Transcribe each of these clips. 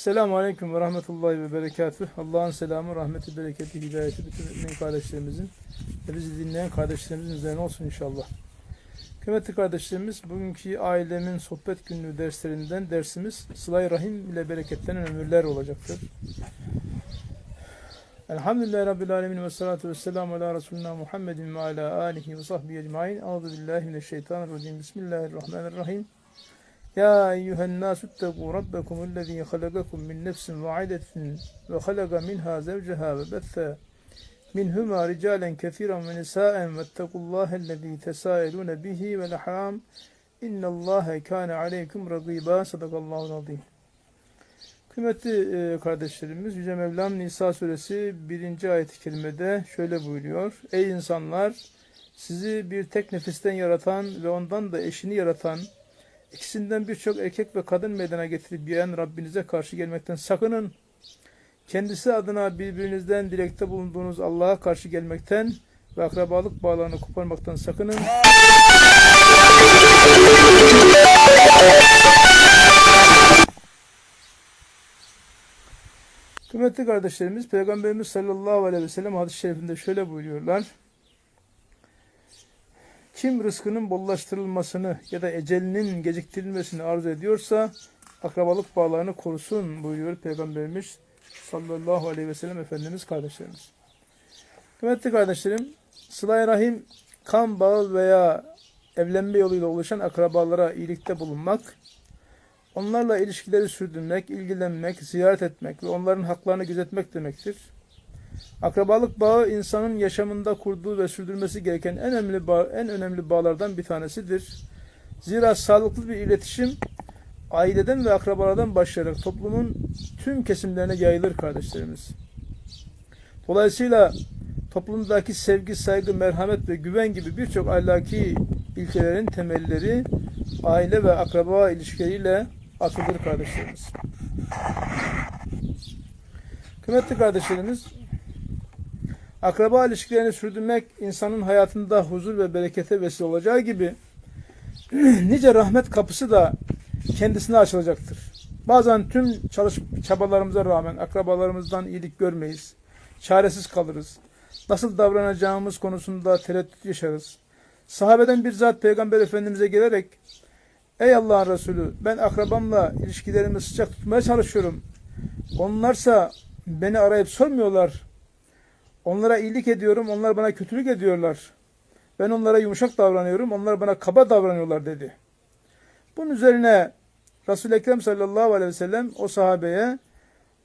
Selamun Aleyküm ve Rahmetullahi ve Berekatüh. Allah'ın selamı, rahmeti, bereketi, hidayeti bütün mümin kardeşlerimizin ve bizi dinleyen kardeşlerimizin üzerine olsun inşallah. Kıymetli kardeşlerimiz, bugünkü ailemin sohbet günlüğü derslerinden dersimiz Sıla-i Rahim ile bereketlenen ömürler olacaktır. Elhamdülillahi Rabbil Alemin ve salatu ve selamu ala Resulina Muhammedin ve ala alihi ve sahbihi ecmain. Euzu billahi mineşşeytanirracim. Bismillahirrahmanirrahim. يا أيها الناس اتقوا ربكم الذي خلقكم من نفس واحدة وخلق منها زوجها وبث منهما رجالا كثيرا ونساء واتقوا الله الذي تساءلون به والأحرام إن الله كان عليكم رقيبا صدق الله العظيم Kıymetli e, kardeşlerimiz Yüce Mevlam Nisa suresi 1. ayet-i kerimede şöyle buyuruyor. Ey insanlar sizi bir tek nefisten yaratan ve ondan da eşini yaratan İkisinden birçok erkek ve kadın meydana getirip yiyen Rabbinize karşı gelmekten sakının. Kendisi adına birbirinizden dilekte bulunduğunuz Allah'a karşı gelmekten ve akrabalık bağlarını koparmaktan sakının. Kıymetli kardeşlerimiz, Peygamberimiz sallallahu aleyhi ve sellem hadis-i şerifinde şöyle buyuruyorlar. Kim rızkının bollaştırılmasını ya da ecelinin geciktirilmesini arzu ediyorsa akrabalık bağlarını korusun buyuruyor Peygamberimiz sallallahu aleyhi ve sellem Efendimiz kardeşlerimiz. Kıymetli kardeşlerim, sıla rahim kan bağı veya evlenme yoluyla oluşan akrabalara iyilikte bulunmak, onlarla ilişkileri sürdürmek, ilgilenmek, ziyaret etmek ve onların haklarını gözetmek demektir. Akrabalık bağı insanın yaşamında kurduğu ve sürdürmesi gereken en önemli bağ, en önemli bağlardan bir tanesidir. Zira sağlıklı bir iletişim aileden ve akrabalardan başlayarak toplumun tüm kesimlerine yayılır kardeşlerimiz. Dolayısıyla toplumdaki sevgi, saygı, merhamet ve güven gibi birçok ahlaki ilkelerin temelleri aile ve akraba ilişkileriyle atılır kardeşlerimiz. Kıymetli kardeşlerimiz, Akraba ilişkilerini sürdürmek insanın hayatında huzur ve berekete vesile olacağı gibi nice rahmet kapısı da kendisine açılacaktır. Bazen tüm çalış çabalarımıza rağmen akrabalarımızdan iyilik görmeyiz. Çaresiz kalırız. Nasıl davranacağımız konusunda tereddüt yaşarız. Sahabeden bir zat Peygamber Efendimiz'e gelerek Ey Allah'ın Resulü ben akrabamla ilişkilerimi sıcak tutmaya çalışıyorum. Onlarsa beni arayıp sormuyorlar. Onlara iyilik ediyorum, onlar bana kötülük ediyorlar. Ben onlara yumuşak davranıyorum, onlar bana kaba davranıyorlar dedi. Bunun üzerine Resul-i Ekrem sallallahu aleyhi ve sellem o sahabeye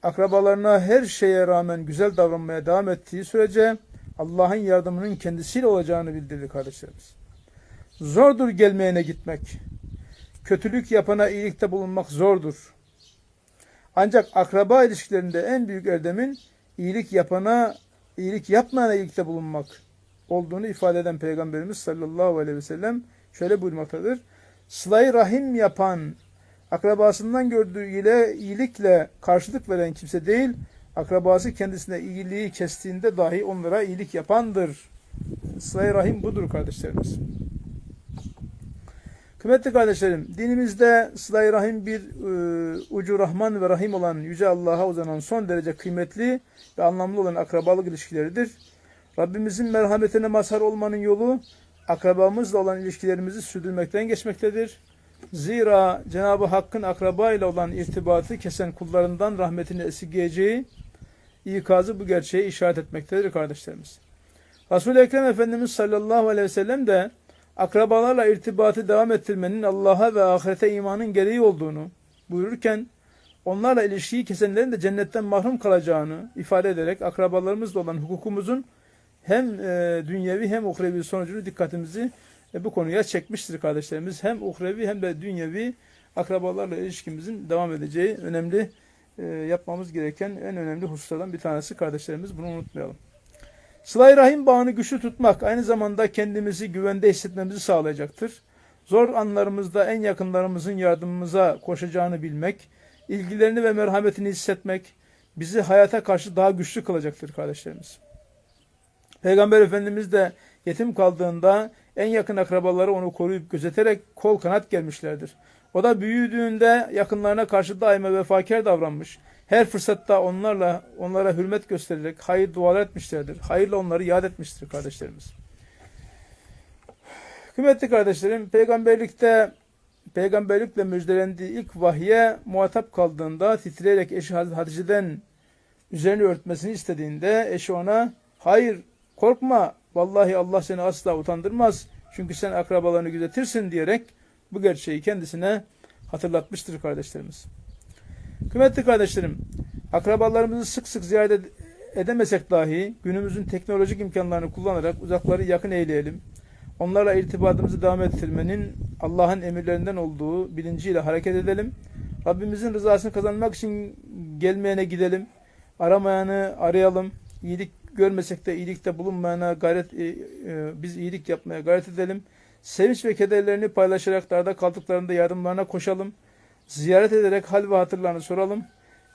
akrabalarına her şeye rağmen güzel davranmaya devam ettiği sürece Allah'ın yardımının kendisiyle olacağını bildirdi kardeşlerimiz. Zordur gelmeyene gitmek. Kötülük yapana iyilikte bulunmak zordur. Ancak akraba ilişkilerinde en büyük erdemin iyilik yapana iyilik yapmayana iyilikte bulunmak olduğunu ifade eden Peygamberimiz sallallahu aleyhi ve sellem şöyle buyurmaktadır. Sıla-i rahim yapan, akrabasından gördüğü ile iyilikle karşılık veren kimse değil, akrabası kendisine iyiliği kestiğinde dahi onlara iyilik yapandır. Sıla-i rahim budur kardeşlerimiz. Kıymetli kardeşlerim, dinimizde sıla-i rahim bir e, ucu rahman ve rahim olan Yüce Allah'a uzanan son derece kıymetli ve anlamlı olan akrabalık ilişkileridir. Rabbimizin merhametine mazhar olmanın yolu akrabamızla olan ilişkilerimizi sürdürmekten geçmektedir. Zira Cenab-ı Hakk'ın akraba ile olan irtibatı kesen kullarından rahmetini esirgeyeceği ikazı bu gerçeği işaret etmektedir kardeşlerimiz. Resul-i Ekrem Efendimiz sallallahu aleyhi ve sellem de akrabalarla irtibatı devam ettirmenin Allah'a ve ahirete imanın gereği olduğunu buyururken onlarla ilişkiyi kesenlerin de cennetten mahrum kalacağını ifade ederek akrabalarımızla olan hukukumuzun hem e, dünyevi hem uhrevi sonucunu dikkatimizi e, bu konuya çekmiştir kardeşlerimiz. Hem uhrevi hem de dünyevi akrabalarla ilişkimizin devam edeceği önemli e, yapmamız gereken en önemli hususlardan bir tanesi kardeşlerimiz. Bunu unutmayalım. Sıla-i Rahim bağını güçlü tutmak aynı zamanda kendimizi güvende hissetmemizi sağlayacaktır. Zor anlarımızda en yakınlarımızın yardımımıza koşacağını bilmek, ilgilerini ve merhametini hissetmek bizi hayata karşı daha güçlü kılacaktır kardeşlerimiz. Peygamber Efendimiz de yetim kaldığında en yakın akrabaları onu koruyup gözeterek kol kanat gelmişlerdir. O da büyüdüğünde yakınlarına karşı daima vefakar davranmış. Her fırsatta onlarla onlara hürmet göstererek hayır dualar etmişlerdir. Hayırla onları yad etmiştir kardeşlerimiz. Kıymetli kardeşlerim, peygamberlikte peygamberlikle müjdelendiği ilk vahye muhatap kaldığında titreyerek eşi Hatice'den üzerini örtmesini istediğinde eşi ona hayır korkma vallahi Allah seni asla utandırmaz çünkü sen akrabalarını gözetirsin diyerek bu gerçeği kendisine hatırlatmıştır kardeşlerimiz. Kıymetli kardeşlerim, akrabalarımızı sık sık ziyaret ed- edemesek dahi günümüzün teknolojik imkanlarını kullanarak uzakları yakın eyleyelim. Onlarla irtibatımızı devam ettirmenin Allah'ın emirlerinden olduğu bilinciyle hareket edelim. Rabbimizin rızasını kazanmak için gelmeyene gidelim. Aramayanı arayalım. İyilik görmesek de iyilikte bulunmayana gayret e, e, biz iyilik yapmaya gayret edelim. Sevinç ve kederlerini paylaşarak darda kaldıklarında yardımlarına koşalım. Ziyaret ederek hal ve hatırlarını soralım.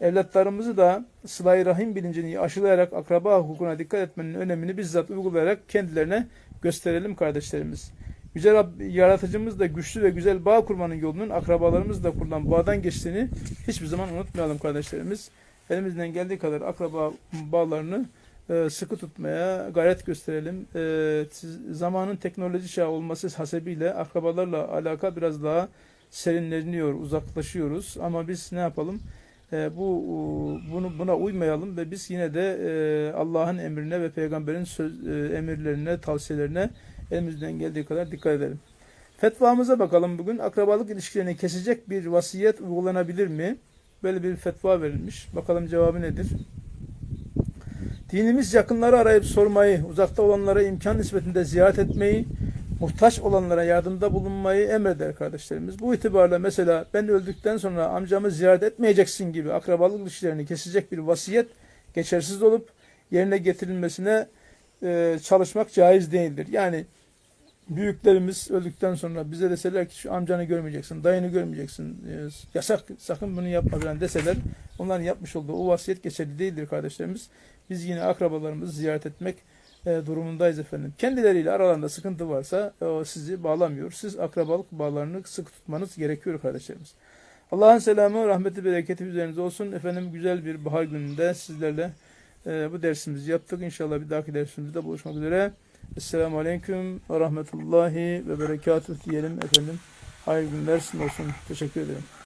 Evlatlarımızı da sıla rahim bilincini aşılayarak akraba hukukuna dikkat etmenin önemini bizzat uygulayarak kendilerine gösterelim kardeşlerimiz. Yüce Rab, yaratıcımız da güçlü ve güzel bağ kurmanın yolunun akrabalarımızla kurulan bağdan geçtiğini hiçbir zaman unutmayalım kardeşlerimiz. Elimizden geldiği kadar akraba bağlarını e, sıkı tutmaya gayret gösterelim. E, zamanın teknoloji çağı olması hasebiyle akrabalarla alaka biraz daha serinleniyor, uzaklaşıyoruz. Ama biz ne yapalım? E, bu bunu buna uymayalım ve biz yine de e, Allah'ın emrine ve peygamberin söz, e, emirlerine, tavsiyelerine elimizden geldiği kadar dikkat edelim. Fetvamıza bakalım bugün. Akrabalık ilişkilerini kesecek bir vasiyet uygulanabilir mi? Böyle bir fetva verilmiş. Bakalım cevabı nedir? Dinimiz yakınları arayıp sormayı, uzakta olanlara imkan nispetinde ziyaret etmeyi, muhtaç olanlara yardımda bulunmayı emreder kardeşlerimiz. Bu itibarla mesela ben öldükten sonra amcamı ziyaret etmeyeceksin gibi akrabalık ilişkilerini kesecek bir vasiyet geçersiz olup yerine getirilmesine e, çalışmak caiz değildir. Yani büyüklerimiz öldükten sonra bize deseler ki şu amcanı görmeyeceksin, dayını görmeyeceksin, e, yasak sakın bunu yapma falan deseler onların yapmış olduğu o vasiyet geçerli değildir kardeşlerimiz. Biz yine akrabalarımızı ziyaret etmek e, durumundayız efendim. Kendileriyle aralarında sıkıntı varsa e, o sizi bağlamıyor. Siz akrabalık bağlarını sıkı tutmanız gerekiyor kardeşlerimiz. Allah'ın selamı, rahmeti, bereketi üzerinize olsun. Efendim güzel bir bahar gününde sizlerle e, bu dersimizi yaptık. İnşallah bir dahaki dersimizde buluşmak üzere. Esselamu Aleyküm ve Rahmetullahi ve Berekatuhu diyelim efendim. Hayırlı günler sizin olsun. Teşekkür ederim.